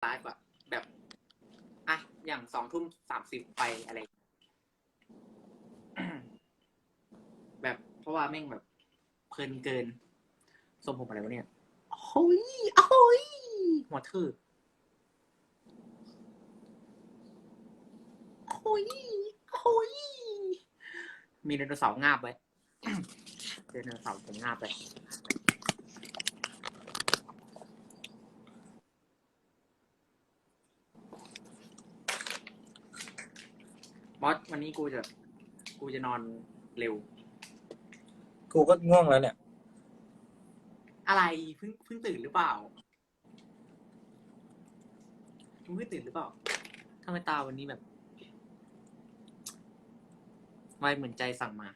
ไลฟ์อะแบบอะอย่างสองทุ่มสามสิบไปอะไร แบบเพราะว่าแม่งแบบเพลินเกินทรงผมอะไรวะเนี่ยโอ้ยโอ้ยหัวทื่อโอ้ยโอ้ยมีไดโนเสาร์งาบไว้ไดโนเสาร์ผมงาบไป บอสวันนี้กูจะ กูจะนอนเร็ว กูก็ง่วงแล้วเนี่ย อะไรเพิ่งเพิ่งตื่นหรือเปล่าเพิ่งตื่นหรือเปล่าทำไมตาวันนี้แบบไวเหมือนใจสั่งมา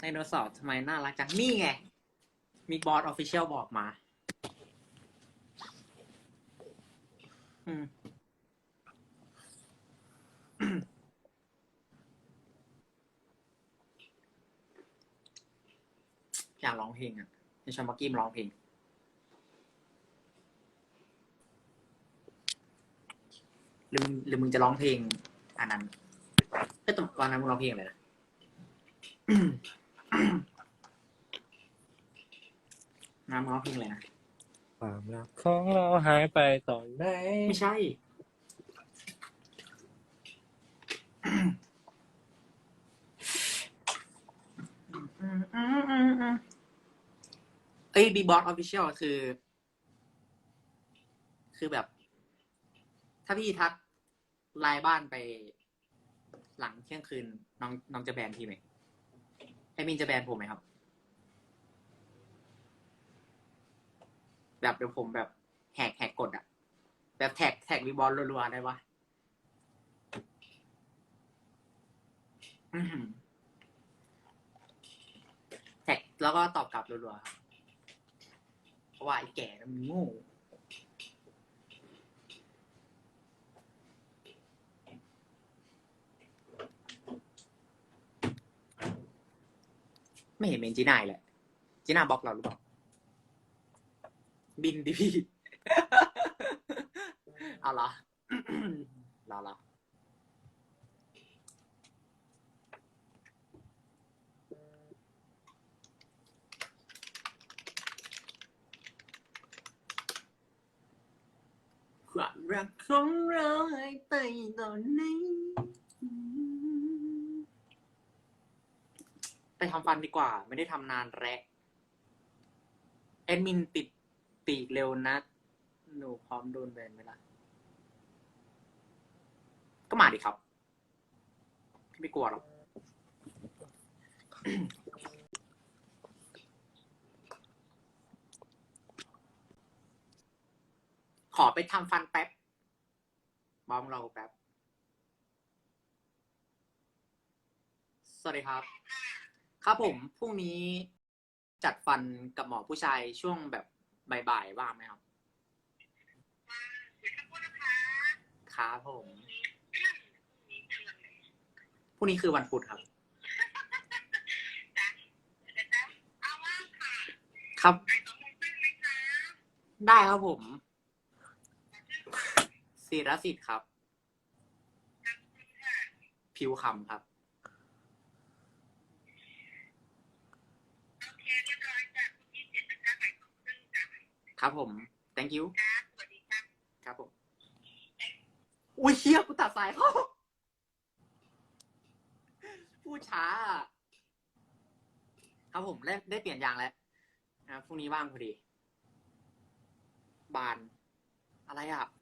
ไดโนเสาร์ทำไมน่ารักจังนี่ไง มีบอสออฟฟิเชียลบอกมา อืม อยากร้องเพลงอะจะชวนมากี้มร้องเพลง หรือมึงหรือมึงจะร้องเพลงอันนั้นเอ้ยแตตอนนั้นมึงร้องเพลงอะไรนะน้ำร้องเพลงอะไรนะความรักของเราหายไปตอนไหนไม่ใช่ เอ้ยบีบอสออฟฟิเชียลคือ คือแบบ ถ้าพี่ทักไลน์บ้านไป หลังเที่ยงคืน น้องน้องจะแบนพี่ไหมไอมินจะแบนผมไหมครับ แบบเดี๋ยวผมแบบแหกแหกกฎอะแบบแท็กแท็กวีบอลรัวๆได้ปะอื้อหือแท็กแล้วก็ตอบกลับรัวๆครับ เพราะว่าไอ้แก่มันโง่ไม่เห็นเป็นจีน่าเลยจีน่าบล็อกเราหรือเปล่า บินดิพี่ เอาเหรอรอรอความรัก ของเราหายไปตอนนี้ไปทำฟันดีกว่า ไม่ได้ทำนานแรกแอดมินติดปีกเร็วนะ หนูพร้อมโดนแบนไหมล่ะ ก็มาดิครับ ไม่กลัวหรอกขอไปทำฟันแป๊บ บอมเราแป๊บ สวัสดีครับ ครับผมพรุ่งนี้จัดฟันกับหมอผู้ชายช่วงแบบบ่ายๆว่างไหมครับ ครับผม พรุ่งนี้คือวันพุธครับ ครับ ได้ครับผม ศิรสิทธิ์ครับ ผิวคำครับ ครับผม thank you ครับผม อุ้ยเชี่ยกูตัดสายเขาพูดช้า ครับผมได้ได้เปลี่ยนยางแล้วนะครับพรุ่งนี้ว่างพอดี บาน อะไรอะ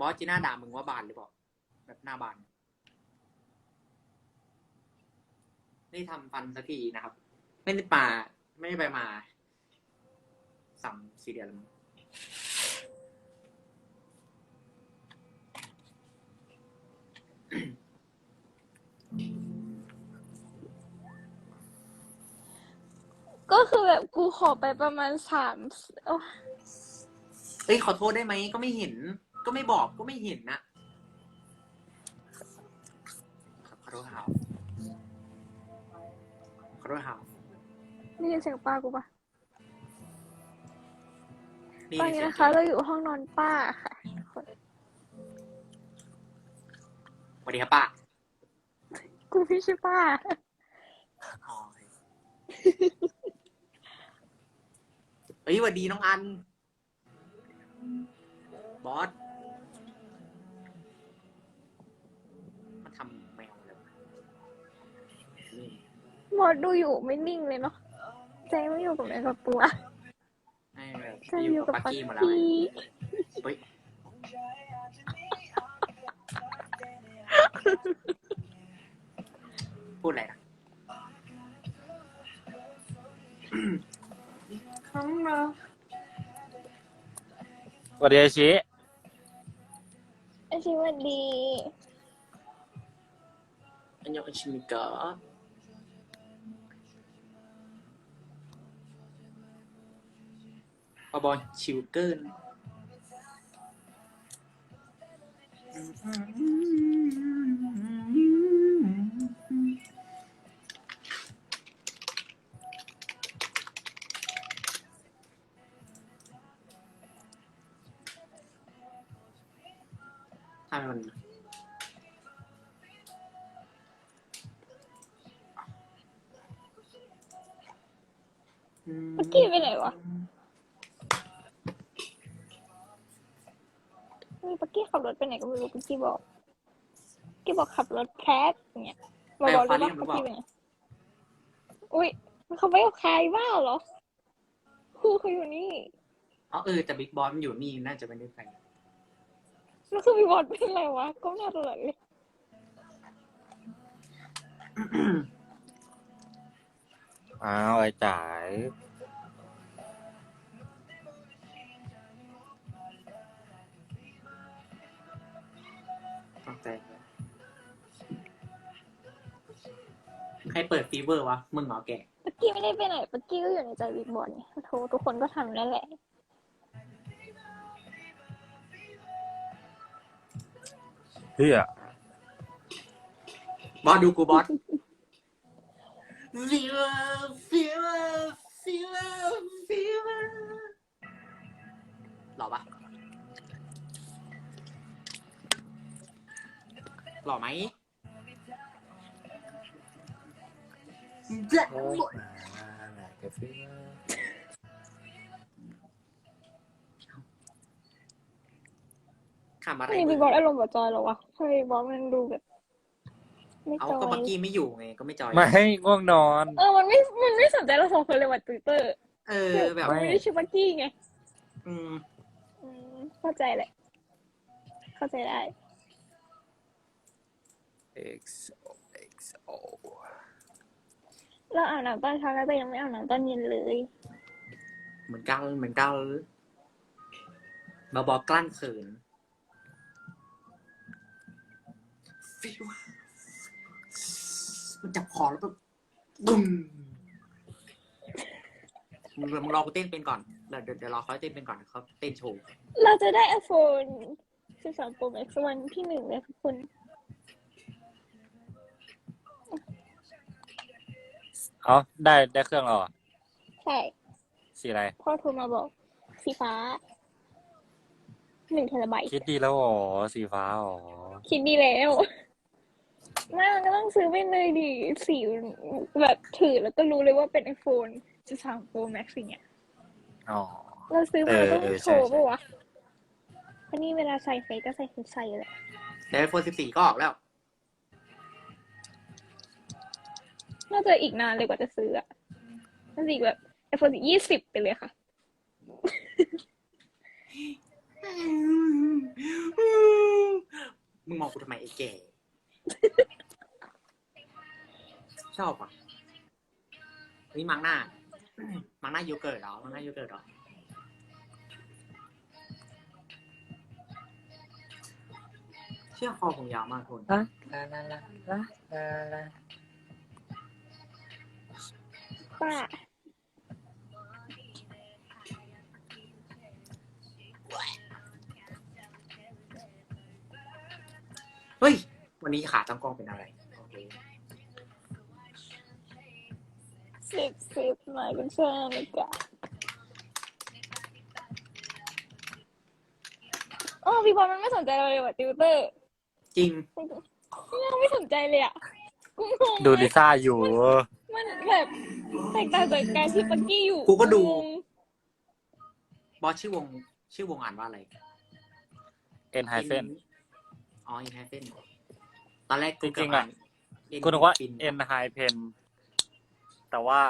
บอสจีน่าด่ามึงว่าบานหรือเปล่าแบบหน้าบานได้ทำฟันสักทีนะครับ ไม่ได้มาไม่ได้ไปมาสามสี่เดือนแล้วมั้งก็คือแบบกูขอไปประมาณสามโอ้เอ้ยขอโทษได้ไหมก็ไม่เห็น ก็ไม่บอกก็ไม่เห็นนะขอโทษครับขอโทษครับได้ยินเสียงป้ากูปะนี่ตอนนี้นะคะ เราอยู่ห้องนอนป้าค่ะทุกคนสวัสดีครับป้า กูไม่ใช่ป้าอ๋อเฮ้ยสวัสดีน้องอัน บอส มดดูอยู่ไม่นิ่งเลยเนาะใจไม่อยู่กับเนื้อกับตัวให้แบบใจออยู่ยู่กักับบปักปักกี้หมาแล้วไงกี้เฮ้ยพูดอะไรนะของเราสวัสดีอาชิอาชีวันดีอันยองอิชิมิกะ อบอลชิวเกินท รถไปไหนก็ไม่รู้ปักกี้บอกปักกี้บอกขับรถแคสเนี่ยมาบอกรู้ว่าปักกี้ไปไหนอุ้ยเขาไม่เอาใครบ้าเหรอคู่เขาอยู่นี่อ๋อเออแต่บิ๊กบอสมันอยู่นี่น่าจะไม่ได้ไปแล้วคือมีบอลเป็นอะไรวะก็น่าตลกเลยอ้าวไอ้จ๋าย ใจใครเปิดฟีเวอร์วะ มึงเหรอแกปักกี้ไม่ได้ไปไหนปักกี้ก็อยู่ในใจบิ๊กบอลเนี่ยโทรทุกคนก็ทำนั่นแหละ เฮียบอสดูกูบอสฟีเวอร์ฟีเวอร์ฟีเวอร์ฟีเวอร์หล่อปะ หล่อไหมเจ็ดโอ้ยกาแฟขำอะไรนี่มึบิ๊งกบอลอารมณ์แบบจอยเหรอวะทำไมบิ๊กบอลมันดูแบบ ไม่เอาจอก็เมื่ยอกี้ไม่อยู่ไงก็ไม่จอย ไม่ให้ง่วงนอน เออ มันไม่ มันไม่สนใจเราสองคนเลยว่ะทวิตเตอร์เออแบบ ไม่ ไม่ได้ชื่อปักกี้ไงอืม อืมเข้าใจแหละ เข้าใจได้ XO XO เราอาบน้ำตอนเช้าแล้วแต่ยังไม่อาบน้ำตอนเย็นเลยเหมือนกันเหมือนกันมาบอกกลั้นเขินฟิวมันจับคอแล้วแบบบึ้มมึงมึงรอกูเต้นเป็นก่อนเดี๋ยวเดี๋ยวเดี๋ยวรอเขาเต้นเป็นก่อนเขาเต้นโชว์ เราจะได้ iPhone 13 Pro Max วันที่หนึ่งเลยทุกคน เอ้าได้ได้เครื่องเราอะใช่ สีอะไร พ่อโทรมาบอก สีฟ้าหนึ่งเทราไบต์คิดดีแล้วอ๋อสีฟ้าอ๋อคิดดีแล้วไม่มันก็ต้องซื้อไปเลยดิสีแบบถือแล้วก็รู้เลยว่าเป็น iPhone 13 Pro Max อย่างเงี้ยอ๋อเราซื้อมาเออต้องเออโชใช่ว์ใช่ปะวะเพราะนี่เวลาใส่เฟซก็ใส่เฟซใส่แหละแต่ไอโฟน14ก็ออกแล้ว น่าจะอีกนานเลยกว่าจะซื้ออะน่าจะอีกแบบ iPhone ยี่สิบไปเลยค่ะ มึงมองกูทำไมไอ้แก่ ชอบอะนี่มังหน้า มังหน้าโยเกิร์ตเหรอ มังหน้าโยเกิร์ตเหรอ เชื่อคอผมยาวมากคนลาลาลาลาลาลาลา ป้า เฮ้ย วันนี้ขาตั้งกล้องเป็นอะไรโอเคสิบสิบหน่อยเป็นเชื่อนาฬิกาพี่บอลมันไม่สนใจเราเลยว่ะติวเตอร์จริง ไม่สนใจเลยอะกูงงดูลิซ่าอยู่ ตกต่างจากการที่ปักกี้อยู่กูก็ดู งงบอสชื่อวง ชื่อวงอ่านว่าอะไร เอ็นไฮเฟน อ๋ออินไฮเฟนตอนแรกจริงๆอะเกืบกูนึกว่าปินเอ็นไฮเพนแต่ว่า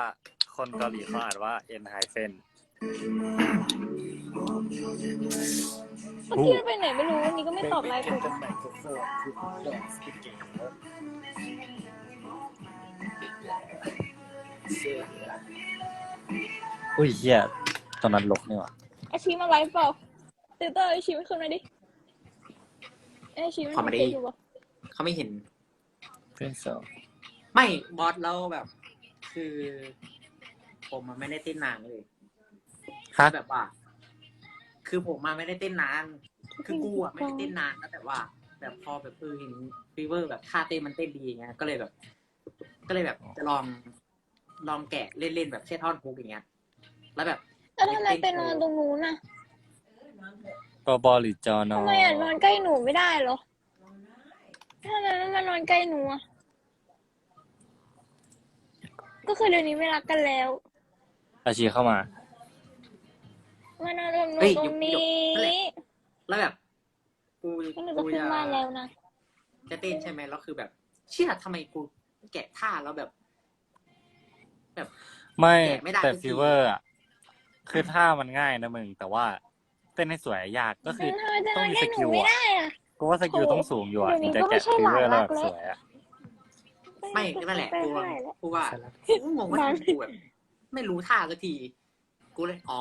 คนเกาหลีเขาอ่านว่าเอ็นไฮเฟน ปักกี้มันไปไหนไม่รู้วันนี้ก็ไม่ตอบไลน์กู อุ้ยเฮียตอนนั้นลกนี่หว่าอาชีมาไลฟ์เปล่าติวเตอร์อาชีไม่ขึ้นมาดิเอ้ยอาชีมันขอมาดิทำเพจอยู่ปะเขาไม่เห็น เพื่อนสองไม่บอสเราแบบ คือ ผมมันไม่ได้เต้นนานเลยฮะแบบว่า คือผมมาไม่ได้เต้นนาน คือกูอะไม่ได้เต้นนานนะแต่ว่า แบบพอแบบเออเห็นฟีเวอร์แบบท่าเต้นมันเต้นดีอย่างเงี้ยก็เลยแบบ ก็เลยแบบจะลอง ลองแกะเล่นๆแบบแค่ท่อนฮุกอย่างเงี้ย แล้วแบบแล้วทำไมไปนอนตรงนู้นน่ะปอบอหรือจอนอทำไมอะนอนใกล้หนูไม่ได้เหรอทำไมไม่มานอนใกล้หนูอะก็คือเดี๋ยวนี้ไม่รักกันแล้ว อาชีเข้ามามานอนรวมหนูเฮ้ยตรงนี้หยุดหยุดนั่นแหละ แล้วแบบกูก็หนูจะกูขึ้นจะบ้านแล้วนะจะเต้นใช่ไหมแล้วคือแบบ เชื่อทำไมกูแกะท่าแล้วแบบ ไม่แกะไม่ได้แต่สักที ฟีเวอร์อะคือท่ามันง่ายนะมึง แต่ว่าเต้นให้สวยยากก็คือ ทำไมจะนต้อองนมีใกสล้หกินูลไม่อะได้อะกูว่าสกิลต้องสูงอยู่อะเดี๋ยวนี้ถึงจะก็ไม่แกะใช่ฟีเวอร์หลานรัแล้วกแบบแล้ว สวยอะไม่นั่นแหละไปกูได้แล้วกูว่ากูงงว่าทำไมกูแบบไม่รู้ท่าสักที กูเลยอ๋อ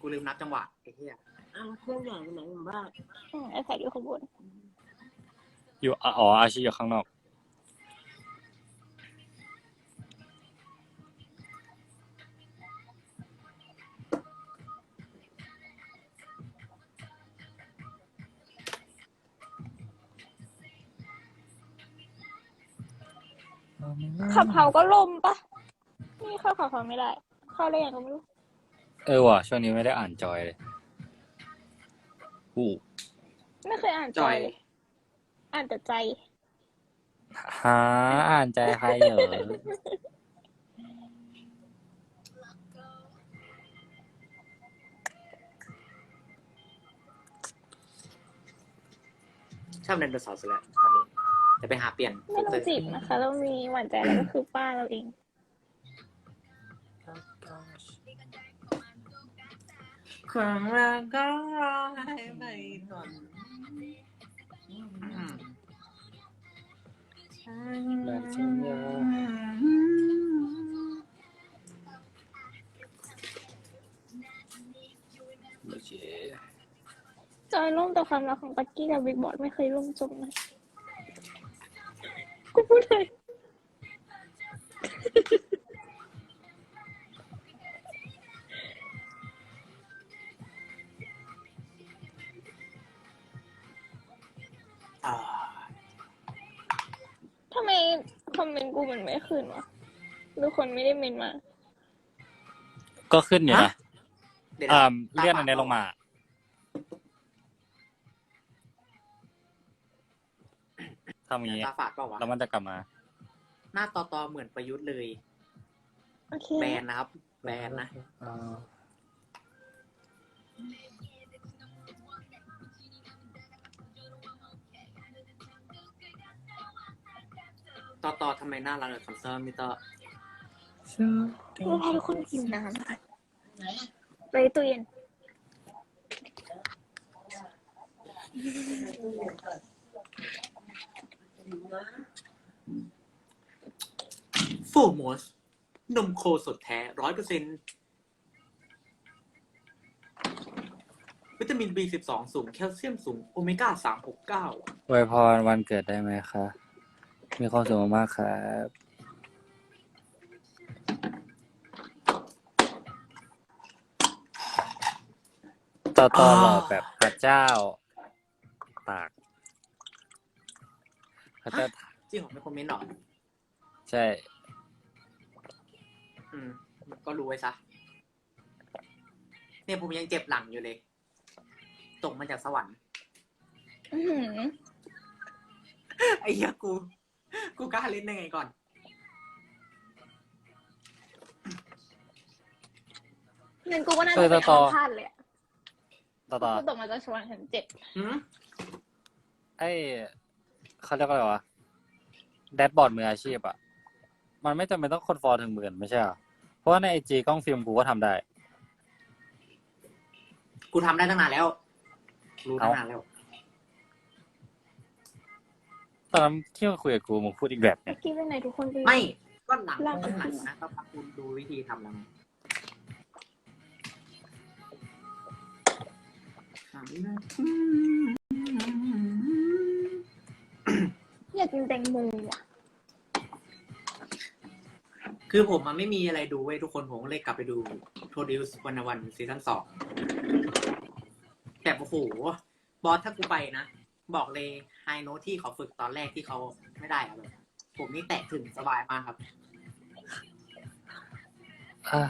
กูลืมนับจังหวะไอ้เหี้ยอ้าวเครื่องใหญ่ไปไหนผมบ้างอืมไอแพดอยู่ข้างบนอยู่อ๋ออาชีอยู่ข้างนอก ขับเขาก็ลมปะนี่เข้าขับเขาไม่ได้ เข้าได้ยังก็ไม่รู้ เออว่ะช่วงนี้ไม่ได้อ่านจอยเลยอู้ไม่เคยอ่านใจเลยอ่านแต่ใจหาอ่านใจใครเหรอชอบเล่นโดยสาวสุดแล้วตอนนี้ จะไปหาเปลี่ยนไม่ต้องจีบนะคะ เรามีหวานใจแล้วก็คือป้าเราเองความรักก็รอให้ไปก่อนอืมแบบสัญญาโอเคจอยร่มแต่ความรักของปักกี้กับบิ๊กบอสไม่เคยร่มจมนะกู พูดเลยอ่าทำไมคอมเมนต์กูมันไม่ขึ้นวะหรือคนไม่ได้เมนมา ก็ขึ้นอยู่นะเดี๋ยวอ่านะเลื่อนอันนี้ลงมา ทำอย่างนี้ตาฝาดเปล่าวะแล้วมันจะกลับมา หน้าตอตอเหมือนประยุทธ์เลย โอเค แบนนะครับ แบนนะตอตอทำไมน่ารักกับคอนเสิร์ตมิเตอร์เราพาทุกคนกินน้ำค่ะไปตู้เย็น โฟมอสนมโคสดแท้ร้อยเปอร์เซ็นวิตามิน B12 สูง แคลเซียมสูง โอเมก้าสามหกเก้าอวยพรวันเกิดได้ไหมคะ มีความสุขมากๆครับ ต่อต่อหล่อแบบพระเจ้า ตาก เจ้าตากจริงเหรอไม่คอมเมนต์หรอใช่ อืมก็รู้ไว้ซะ เนี่ยผมยังเจ็บหลังอยู่เลย ตกมาจากสวรรค์อื้อหือไอ้เหี้ยกู กูกล้าเล่นได้ไงก่อนเงินกูก็น่าเอจะอไปต่อเอาพลาดเลยอะต่อต่อกูตกมาจากสวรรค์ชั้นเจ็ดหืมไอ้ เขาเรียกว่าอะไรวะแดชบอร์ดมืออาชีพอะ มันไม่จำเป็นต้องคนฟอลถึงหมื่นไม่ใช่เหรอเพราะว่าในไอจีกล้องฟิล์มกูก็ทำได้ กูทำได้ตั้งนานแล้ว รู้ตั้งนานแล้ว ตอนนั้นที่มาคุยกับกูมึงพูดอีกแบบเนี่ย กี้ไปไหนทุกคนไป ไม่ก็หลังหลังก็หลังนะก็พักคุณดูวิธีทำแล้วไงทอยา กกินแตงโมอะำคือผมมันไม่มีอะไรดูเว้ยทุกคนผมก็เลยกลับไปดู Produce วันวันซีซั่นสองแต่โอ้โหบอสถ้ากูไปนะ บอกเลยไฮโนที่เขาฝึกตอนแรกที่เขาไม่ได้อะแบบผมนี่แตะถึงสบายมากครับอ่า